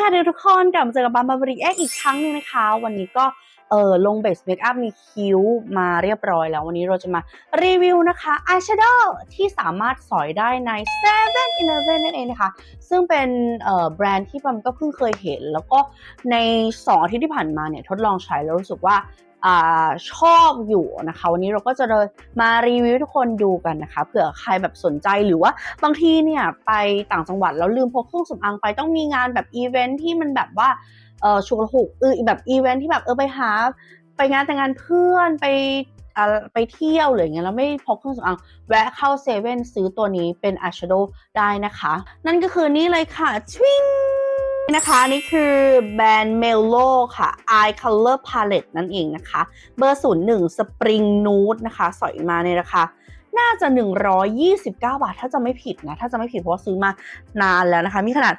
ค่ะทุกคนกลับมาเจอกับบัมบาบริเอ็กอีกครั้งหนึงนะคะ วันนี้ก็เออลงเบสเมคอัพมีคิ้วมาเรียบร้อยแล้ว วันนี้เราจะมารีวิวนะคะอายแชโดว์ที่สามารถสอยได้ใน7 e เ e ่ e นั่นเองนะคะ ซึ่งเป็นเอ่อแบรนด์ที่บัมก็เพิ่งเคยเห็น แล้วก็ใน 2 อาทิตย์ที่ผ่านมาเนี่ยทดลองใช้แล้วรู้สึกว่า อชอบอยู่นะคะ วันนี้เราก็จะเลยมารีวิวทุกคนดูกันนะคะเผื่อใครแบบสนใจหรือว่าบางทีเนี่ยไปต่างจังหวัดแล้วลืมพกเครื่องสำอางไปต้องมีงานแบบอีเวนท์ที่มันแบบว่าเออชุกหุกเออแบบอีเวนท์ที่แบบเออไปหา ไปงานแต่งงานเพื่อนไปไปเที่ยวหรืออย่างเงี้ยแล้วไม่พกเครื่องสำอางแวะเข้าเซเว่นซื้อตัวนี้เป็นอายแชโดว์ได้นะคะ นั่นก็คือนี่เลยค่ะชวิง นะคะนี่คือแบรนด์ Melo ค่ะ Eye Color Palette นั่นเองนะคะ เบอร์ 01 Spring Nude นะคะ สอยมาในราคาน่าจะ 129 บาท ถ้าจะไม่ผิดนะ ถ้าจะไม่ผิดเพราะซื้อมานานแล้วนะคะ มีขนาด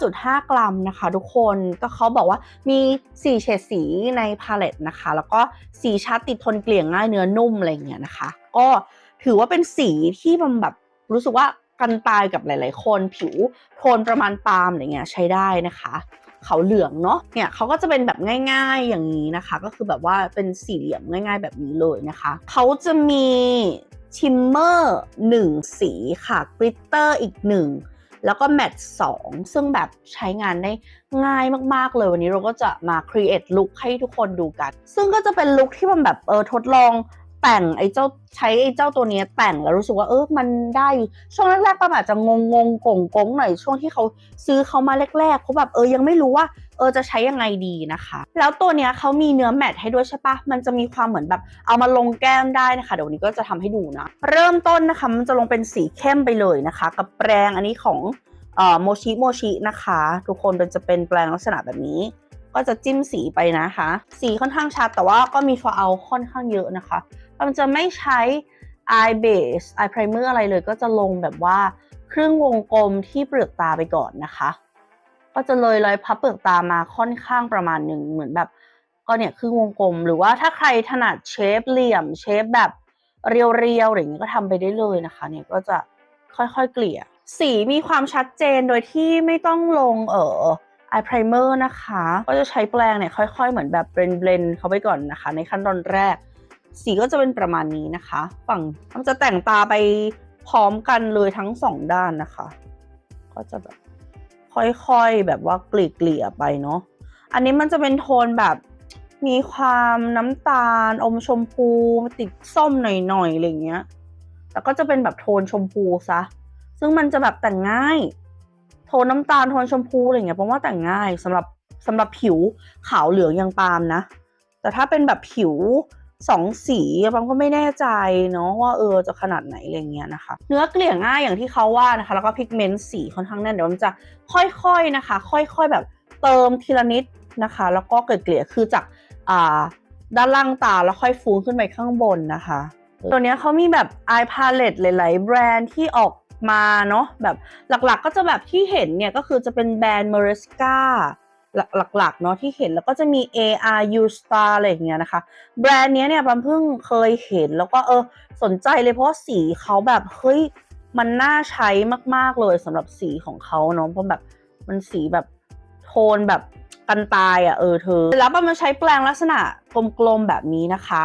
5.5 กรัมนะคะ ทุกคน ก็เขาบอกว่ามี 4 เฉดสีในพาเลตนะคะ แล้วก็สีชัดติดทนเกลี่ยง่ายเนื้อนุ่มอะไรเงี้ยนะคะ ก็ถือว่าเป็นสีที่มันแบบรู้สึกว่า กันตายกับหลาย ๆ คนผิวโทนประมาณปาล์มอะไรเงี้ยใช้ได้นะคะเขาเหลืองเนาะเนี่ยเขาก็จะเป็นแบบง่าย ๆอย่างนี้นะคะ ก็คือแบบว่าเป็นสี่เหลี่ยมง่าย ๆ แบบนี้เลยนะคะเขาจะมีชิมเมอร์หนึ่งสีค่ะกริตเตอร์อีกหนึ่งแล้วก็แมตต์สองซึ่งแบบใช้งานได้ง่ายมากๆเลยวันนี้เราก็จะมา create look ให้ทุกคนดูกัน ซึ่งก็จะเป็นลุคที่มันแบบเออทดลอง แต่งไอ้เจ้าใช้ไอ้เจ้าตัวนี้แต่งแล้วรู้สึกว่าเออมันได้ช่วงแรกๆป้าอาจจะงงงๆกงกงหน่อยช่วงที่เขาซื้อเขามาแรกๆเขาแบบเออยังไม่รู้ว่าเออจะใช้ยังไงดีนะคะ แล้วตัวเนี้ยเขามีเนื้อแมทให้ด้วยใช่ปะมันจะมีความเหมือนแบบเอามาลงแก้มได้นะคะ เดี๋ยวนี้ก็จะทำให้ดูนะเริ่มต้นนะคะมันจะลงเป็นสีเข้มไปเลยนะคะ กับแปรงอันนี้ของเอ่อโมชิโมชินะคะ ทุกคนเป็นจะเป็นแปรงลักษณะแบบนี้ก็จะจิ้มสีไปนะคะ สีค่อนข้างชัดแต่ว่าก็มีฟอเอาค่อนข้างเยอะนะคะ มันจะไม่ใช้ eye base eye primer อะไรเลย ก็จะลงแบบว่าครึ่งวงกลมที่เปลือกตาไปก่อนนะคะ ก็จะเลยรอยพับเปลือกตามาค่อนข้างประมาณหนึ่งเหมือนแบบก็เนี่ยครึ่งวงกลม หรือว่าถ้าใครถนัดเชฟเหลี่ยมเชฟแบบเรียวๆอะไรอย่างนี้ก็ทำไปได้เลยนะคะ เนี่ยก็จะค่อยๆเกลี่ย สีมีความชัดเจนโดยที่ไม่ต้องลงเอ่อ eye primer นะคะ ก็จะใช้แปรงเนี่ยค่อยๆ เหมือนแบบเบลนๆ เขาไปก่อนนะคะ ในขั้นตอนแรก สีก็จะเป็นประมาณนี้นะคะ ฝั่งมันจะแต่งตาไปพร้อมกันเลยทั้งสองด้านนะคะ ก็จะแบบค่อยๆแบบว่าเกลี่ยๆไปเนาะอันนี้มันจะเป็นโทนแบบมีความน้ำตาล อมชมพูติดส้มหน่อยๆอะไรเงี้ยแล้วก็จะเป็นแบบโทนชมพูซะซึ่งมันจะแบบแต่งง่าย โทนน้ำตาลโทนชมพูอะไรเงี้ยเพราะว่าแต่งง่ายสำหรับสำหรับผิวขาวเหลืองอย่างปาล์มนะ แต่ถ้าเป็นแบบผิว สองสีปาล์มก็ไม่แน่ใจเนาะว่าเออจะขนาดไหนอะไรเงี้ยนะคะ เนื้อเกลี่ยง่ายอย่างที่เขาว่านะคะ แล้วก็พิกเมนต์สีค่อนข้างแน่นเดี๋ยวมันจะค่อยๆนะคะ ค่อยๆแบบเติมทีละนิดนะคะ แล้วก็เกลี่ยๆคือจากอ่าด้านล่างตาแล้วค่อยฟูขึ้นไปข้างบนนะคะ ตัวเนี้ยเขามีแบบ eye palette หลาย ๆ แบรนด์ที่ออกมาเนาะแบบหลักๆก็จะแบบที่เห็นเนี่ยก็คือจะเป็นแบรนด์ Mariska หลักๆเนาะที่เห็นแล้วก็จะมี ARU Star อะไรอย่างเงี้ยนะคะ แบรนด์เนี้ยเนี่ยบัมเพิ่งเคยเห็นแล้วก็เออสนใจเลยเพราะสีเขาแบบเฮ้ยมันน่าใช้มากๆเลยสำหรับสีของเขาเนาะเพราะแบบมันสีแบบโทนแบบกันตายอะ่ะเออเธอ แล้วบัมมาใช้แปรงลักษณะกลมๆแบบนี้นะคะ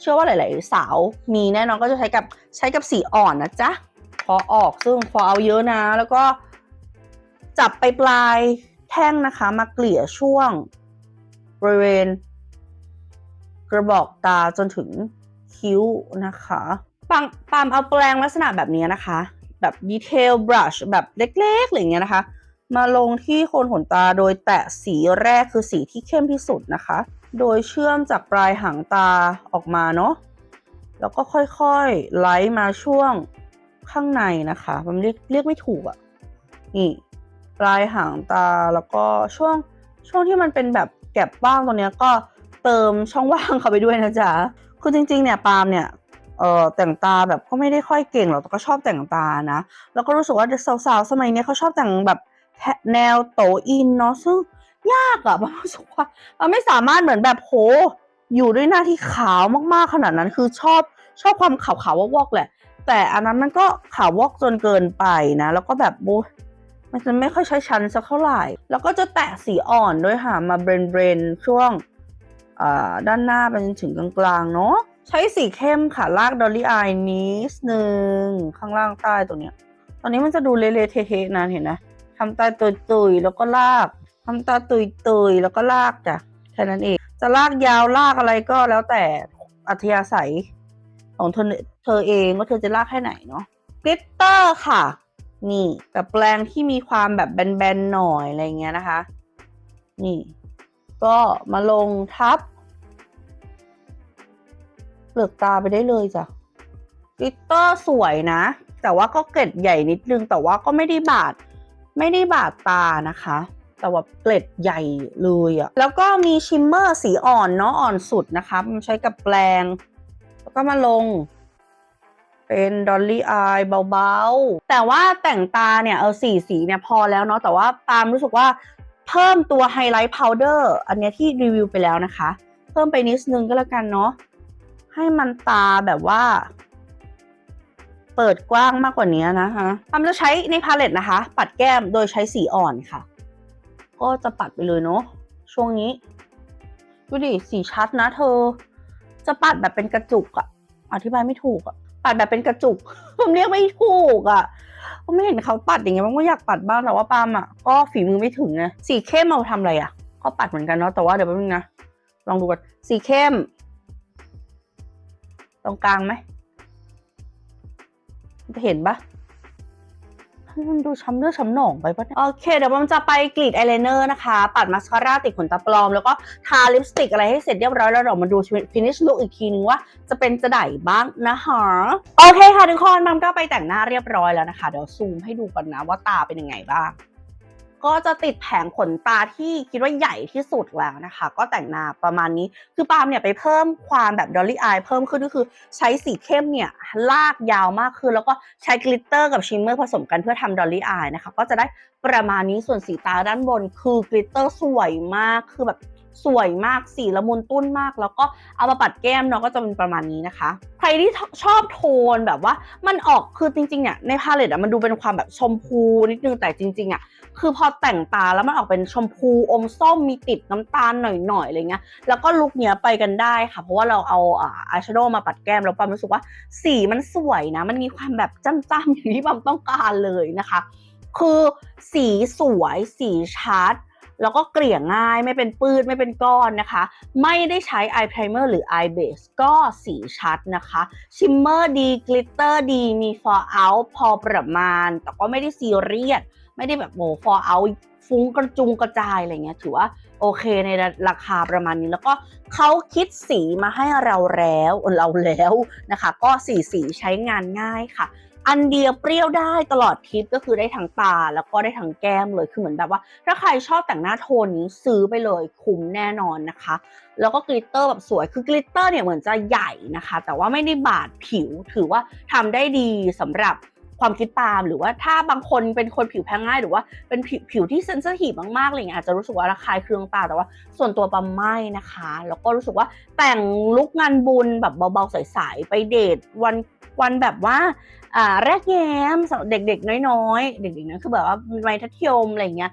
เชื่อว่าหลาย ๆ สาวมีแน่นอนก็จะใช้กับใช้กับสีอ่อนนะจ๊ะพอออกซึ่งพอเอาเยอะนะ แล้วก็จับไปปลาย แท่งนะคะมาเกลี่ยช่วงบริเวณ กระบอกตาจนถึงคิ้วนะคะปามปามเอาแปรงลักษณะแบบนี้นะคะ แบบดีเทลบรัชแบบเล็กๆอะไรอย่างเงี้ยนะคะ มาลงที่โคนขนตาโดยแตะสีแรกคือสีที่เข้มที่สุดนะคะ โดยเชื่อมจากปลายหางตาออกมาเนาะแล้วก็ค่อยๆไล่มาช่วงข้างในนะคะ มันเรียกเรียกไม่ถูกอะ่ะนี่ ปลายหางตาแล้วก็ช่วงช่วงที่มันเป็นแบบแก็บว่างตรงเนี้ยก็เติมช่องว่างเข้าไปด้วยนะจ๊ะคือจริงๆเนี่ยปาล์มเนี่ยเอ่อแต่งตาแบบก็ไม่ได้ค่อยเก่งหรอกแต่ก็ชอบแต่งตานะแล้วก็รู้สึกว่าสาวๆสมัยนี้เขาชอบแต่งแบบแนวโตอินเนาะซึ่งยากอะปาล์มรู้สึกว่าปาล์มไม่สามารถเหมือนแบบโหอยู่ด้วยหน้าที่ขาวมากๆขนาดนั้น คือชอบชอบความขาวๆวอกๆแหละ แต่อันนั้นมันก็ขาววอกจนเกินไปนะ แล้วก็แบบโบ มันจะไม่ค่อยใช้ชั้นสักเท่าไหร่ แล้วก็จะแตะสีอ่อนด้วยค่ะ มาเบรนเบรนช่วงด้านหน้าไปจนถึงกลางๆเนาะใช้สีเข้มค่ะ ลากดอลลี่อายนิดนึง ข้างล่างใต้ตรงเนี้ย ตอนนี้มันจะดูเละๆเทะๆนะเห็นนะทำตาตุยๆแล้วก็ลากทำตาตุยๆแล้วก็ลากจ้ะแค่นั้นเอง จะลากยาวลากอะไรก็แล้วแต่อัธยาศัยของเธอเธอเองว่าเธอจะลากแค่ไหนเนาะกลิตเตอร์ค่ะ นี่กับแปลงที่มีความแบบแบนๆหน่อยอะไรเงี้ยนะคะ นี่ ก็มาลงทับเปลือกตาไปได้เลยจ้ะกิตเตอร์สวยนะ แต่ว่าก็เกล็ดใหญ่นิดนึง แต่ว่าก็ไม่ได้บาด ไม่ได้บาดตานะคะ แต่ว่าเกล็ดใหญ่เลยอะแล้วก็มีชิมเมอร์สีอ่อนเนาะอ่อนสุดนะคะมันใช้กับแปลง แล้วก็มาลง เป็นดอลลี่อายเบาๆ แต่ว่าแต่งตาเนี่ย เออสีสีเนี่ยพอแล้วเนาะแต่ว่าปามรู้สึกว่าเพิ่มตัวไฮไลท์พาวเดอร์อันเนี้ยที่รีวิวไปแล้วนะคะ เพิ่มไปนิดนึงก็แล้วกันเนาะให้มันตาแบบว่า เปิดกว้างมากกว่านี้นะคะปามจะใช้ในพาเลตนะคะ ปัดแก้มโดยใช้สีอ่อนค่ะ ก็จะปัดไปเลยเนาะช่วงนี้ ดูดิสีชัดนะเธอ จะปัดแบบเป็นกระจุกอะอธิบายไม่ถูกอะ ปัดแบบเป็นกระจุก ผมเรียกไม่ถูกอะผมไม่เห็นเขาปัดอย่างเงี้ยมันก็อยากปัดบ้างแต่ว่าปามอะก็ฝีมือไม่ถึงนะสีเข้มเอาทำอะไรอะก็ปัดเหมือนกันเนาะแต่ว่าเดี๋ยวแป๊บนึงนะลองดูกันสีเข้ม ตรงกลางไหมจะเห็นปะ มันดูช้ำเลือดช้ำหนองไปปะเนี่ยโอเค เดี๋ยวผมจะไปกรีดอายไลเนอร์นะคะ ปัดมาสคาร่าติดขนตาปลอม แล้วก็ทาลิปสติกอะไรให้เสร็จเรียบร้อยแล้วเดี๋ยวมาดูฟินิชลุคอีกทีนึงว่าจะเป็นจะไดบ้างนะคะโอเคค่ะทุกคนมัมก็ไปแต่งหน้าเรียบร้อยแล้วนะคะ เดี๋ยวซูมให้ดูกันนะว่าตาเป็นยังไงบ้าง ก็จะติดแผงขนตาที่คิดว่าใหญ่ที่สุดแล้วนะคะ ก็แต่งหน้าประมาณนี้ คือปาล์มเนี่ยไปเพิ่มความแบบดอลลี่อายเพิ่มขึ้นก็คือใช้สีเข้มเนี่ยลากยาวมากขึ้น แล้วก็ใช้กลิตเตอร์กับชิมเมอร์ผสมกันเพื่อทำดอลลี่อายนะคะ ก็จะได้ประมาณนี้ส่วนสีตาด้านบนคือกลิตเตอร์สวยมากคือแบบ สวยมากสีละมุนตุ้นมาก แล้วก็เอามาปัดแก้มเนาะก็จะเป็นประมาณนี้นะคะ ใครที่ชอบโทนแบบว่ามันออกคือจริงๆเนี่ยในพาเลตอะมันดูเป็นความแบบชมพูนิดนึงแต่จริงๆอะคือพอแต่งตาแล้วมันออกเป็นชมพูอมส้มมีติดน้ำตาลหน่อยๆอะไรเงี้ยแล้วก็ลุคเนี้ยไปกันได้ค่ะ เพราะว่าเราเอาอาอายแชโดว์มาปัดแก้มแล้วปั๊มรู้สึกว่าสีมันสวยนะ มันมีความแบบจ้ำๆอย่างที่ปั๊มต้องการเลยนะคะ คือสีสวยสีชัด แล้วก็เกลี่ยง่ายไม่เป็นปื้ดไม่เป็นก้อนนะคะ ไม่ได้ใช้ eye primer หรือ eye base ก็สีชัดนะคะ ชิมเมอร์ดีกลิตเตอร์ดีมี fall out พอประมาณ แต่ก็ไม่ได้ซีเรียสไม่ได้แบบโห for out ฟุ้งกระจุงกระจายอะไรเงี้ยถือว่าโอเคในราคาประมาณนี้แล้วก็เขาคิดสีมาให้เราแล้วเราแล้วนะคะ ก็สีสีใช้งานง่ายค่ะ อันเดียวเปรี้ยวได้ตลอดทริปก็คือได้ทั้งตาแล้วก็ได้ทั้งแก้มเลยคือเหมือนแบบว่า ถ้าใครชอบแต่งหน้าโทนนี้ซื้อไปเลยคุ้มแน่นอนนะคะ แล้วก็กลิตเตอร์แบบสวยคือกลิตเตอร์เนี่ยเหมือนจะใหญ่นะคะ แต่ว่าไม่ได้บาดผิวถือว่าทำได้ดีสำหรับความคิดปามหรือว่าถ้าบางคนเป็นคนผิวแพ้ง่าย หรือว่าเป็นผิวผิวที่เซนซิทีฟมากๆอะไรเงี้ยอาจจะรู้สึกว่าระคายเคืองตาแต่ว่าส่วนตัวปาล์มไม่นะคะ แล้วก็รู้สึกว่าแต่งลุกงานบุญแบบเบาๆใสๆไปเดทวันวันแบบว่า อ่าแรกแย้มสำหรับเด็กๆ น้อยๆ เด็กๆนะคือแบบว่าวัยทัศยมอะไรเงี้ย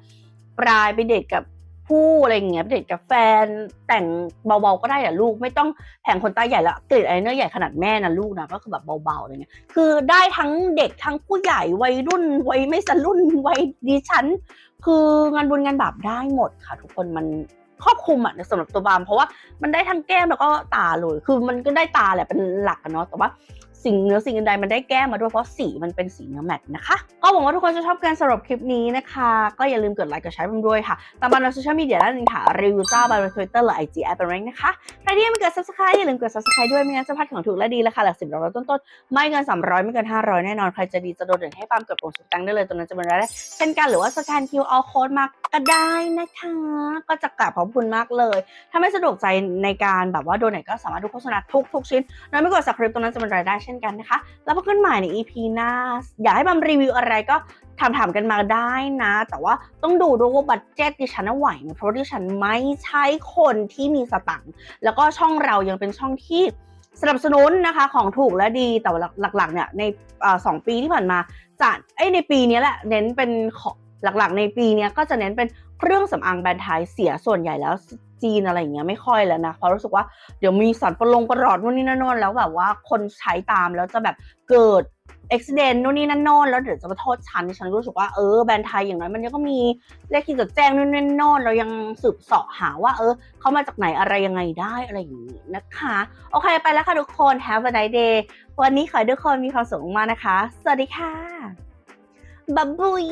ปลายไปเดทกับผู้อะไรเงี้ยไปเดทกับแฟนแต่งเบาๆก็ได้อะลูกไม่ต้องแผงขนตาใหญ่ล้วกรีดอายไลเนอร์ใหญ่ขนาดแม่นะลูกนะก็คือแบบเบาๆอะไรเงี้ยคือได้ทั้งเด็กทั้งผู้ใหญ่วัยรุ่นวัยไม่สรุ่นวัยดิฉัน คืองานบุญงานบาปได้หมดค่ะ ทุกคนมันครอบคลุมอะสำหรับตัวบามเพราะว่ามันได้ทั้งแก้มแล้วก็ตาเลย คือมันก็ได้ตาแหละเป็นหลักอะเนาะแต่ว่า สิ่งเนื้อสิ่งอื่นใดมันได้แก้มาด้วยเพราะสีมันเป็นสีเนื้อแมตต์นะคะ ก็หวังว่าทุกคนจะชอบการสำหรับคลิปนี้นะคะ ก็อย่าลืมกดไลค์กดแชร์ผมด้วยค่ะ ตามมาในโซเชียลมีเดียด้านหนึ่งค่ะรีวิวจ้าบายทวิตเตอร์หรือไอจีแอปเป็นแรงนะคะ ใครที่ยังไม่กด subscribe อย่าลืมกด subscribe ด้วยไม่งั้นจะพลาดของถูกและดีราคาหลักสิบร้อยต้นๆไม่เกิน300ไม่เกิน500แน่นอนใครจะดีจะโดนเด่นให้ปามกดปุ่มสุดตังได้เลยตัวนั้นจะเป็นรายได้เช่นกันหรือว่าสแกน QR code มา ก็ได้นะคะ ก็จะกราบขอบคุณมากเลย ถ้าไม่สะดวกใจในการแบบว่าโดนไหนก็สามารถดูโฆษณาทุกทุกชิ้นแล้วไม่กด subscribe ตรงนั้นจะเป็นรายได้เช่นกันนะคะ แล้วพบกันใหม่ใน EP หน้า อยากให้ปาล์มรีวิวอะไรก็ถามถามๆกันมาได้นะ แต่ว่าต้องดูด้วยว่าบัตเจ็ตดิฉันไหวไหมเพราะว่าดิฉันไม่ใช่คนที่มีสตังค์แล้วก็ช่องเรายังเป็นช่องที่สนับสนุนนะคะของถูกและดีแต่หลักๆเนี่ยในสองปีที่ผ่านมาจะไอในปีนี้แหละเน้นเป็นของ หลักๆ ในปีเนี้ยก็จะเน้นเป็นเครื่องสำอางแบรนด์ไทยเสียส่วนใหญ่แล้วจีนอะไรอย่างเงี้ยไม่ค่อยแล้วนะเพราะรู้สึกว่าเดี๋ยวมีสารประลงประหลอดนู่นนี่นั่นนนแล้วแบบว่าคนใช้ตามแล้วจะแบบเกิดอุบิเหตุนู่นนี่นั่นโน่นแล้วเดี๋ยวจะมาโทษฉันฉันรู้สึกว่าเออแบรนด์ไทยอย่างน้อยมันก็มีเลขที่จดแจ้งนู่นนี่นั่นโน่นเรายังสืบเสาะหาว่า เออเขามาจากไหนอะไรยังไงได้อะไรอย่างนี้นะคะ โอเคไปแล้วค่ะทุกคน Have a nice day วันนี้ขอให้ทุกคนมีความสุขมากนะคะ สวัสดีค่ะบ๊ายบาย